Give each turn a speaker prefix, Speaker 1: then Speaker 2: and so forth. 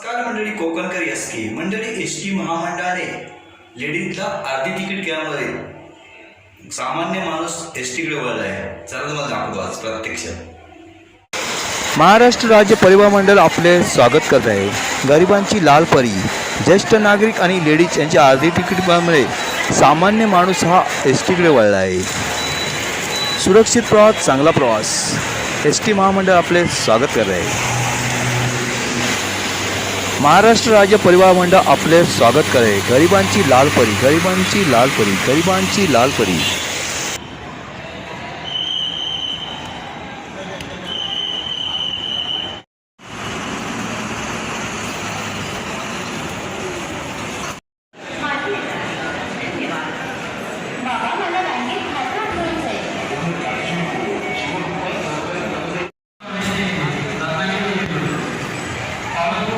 Speaker 1: नमस्कार मंडळी कोकणकर एस के मंडळी एस टी महामंडळाने लेडीजला अर्धी तिकीट केल्यामुळे सामान्य माणूस एस टीकडे वळला आहे. चला तुम्हाला दाखवतो आज प्रत्यक्ष.
Speaker 2: महाराष्ट्र राज्य परिवहन मंडळ आपले स्वागत करत आहे. गरिबांची लाल परी ज्येष्ठ नागरिक आणि लेडीज यांच्या अर्धी तिकीटमुळे सामान्य माणूस हा एस टीकडे वळला आहे. सुरक्षित प्रवास चांगला प्रवास. एस टी महामंडळ आपले स्वागत करत आहे. महाराष्ट्र राज्य परिवार मंडल अपने स्वागत करे गरीबांची लाल गरिबांची लालपरी गरिबांची लालपरी गरिबांची लालपरी Hallelujah.